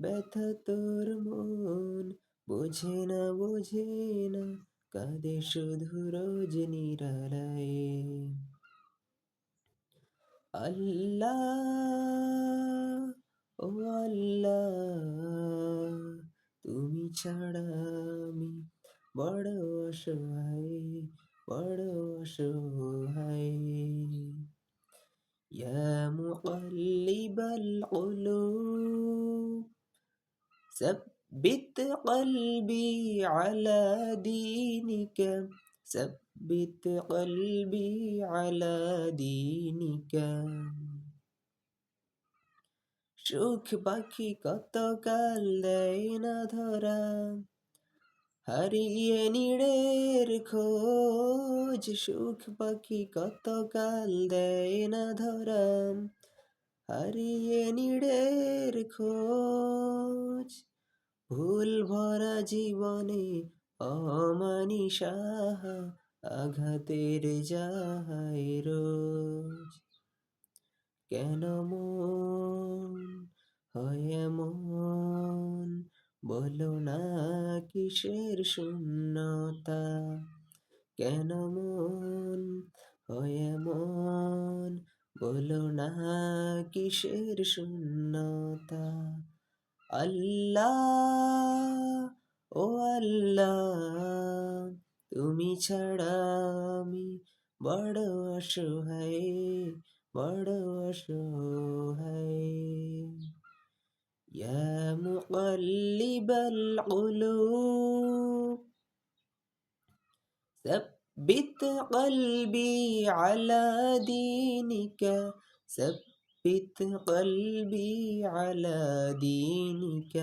ব্যথা তোর মন, বোঝে না বোঝে না, কাঁদে শুধু রোজ নিরালায়। আল্লাহ, ও আল্লাহ, তুমি ছাড়া আমি বড় অসহায় বড় অসহায়। ইয়া মুকাল্লিবাল কুলুব। ثبت قلبي على دينك ثبت قلبي على دينك সুখ পাখি কত কাল দেয় না ধরা হারিয়ে নিড়ের খোঁজ সুখ পাখি কত কাল দেয় না ধরা হারিয়ে নিড়ের খোঁজ। ভুল ভরা জীবনে অমানি সাহা আঘাতের যাহাই রোজ। কেন মন হয় এমন? বলো না কিসের শূন্যতা? কেন মন হয় এমন? বলো না কিসের শূন্যতা? আল্লাহ, ও আল্লাহ, তুমি ছাড়া আমি বড় অসহায় বড় অসহায়। ইয়া মুকাল্লিবাল কুলুব ثبت قلبي على دينك ثبت قلبي على دينك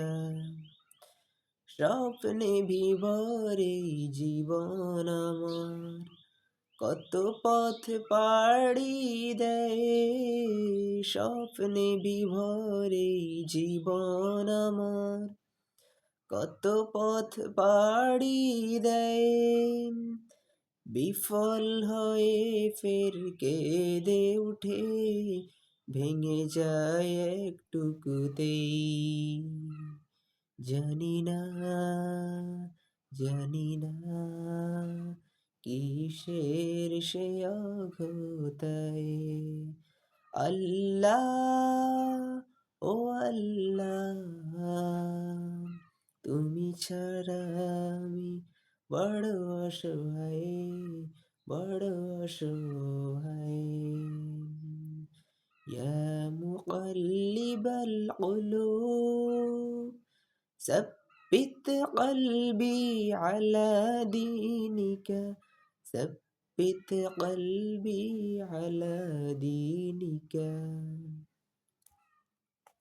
স্বপ্নে বিভরে জীবন আমার কত পথ পাড়ি দেয় স্বপ্নে বিভরে জীবন আমার কত পথ পাড়ি দেয় বিফল হয়ে ফের কেঁদে উঠে, ভেঙে যায় একটুকুতেই জানি না জানি না কিসের সে অঘতায়। আল্লাহ, ও আল্লাহ, তুমি ছাড়া আমি বড় অসহায় বড় অসহায় ইয়া মুকাল্লিবাল কুলুব ثبت قلبي على دينك ثبت قلبي على دينك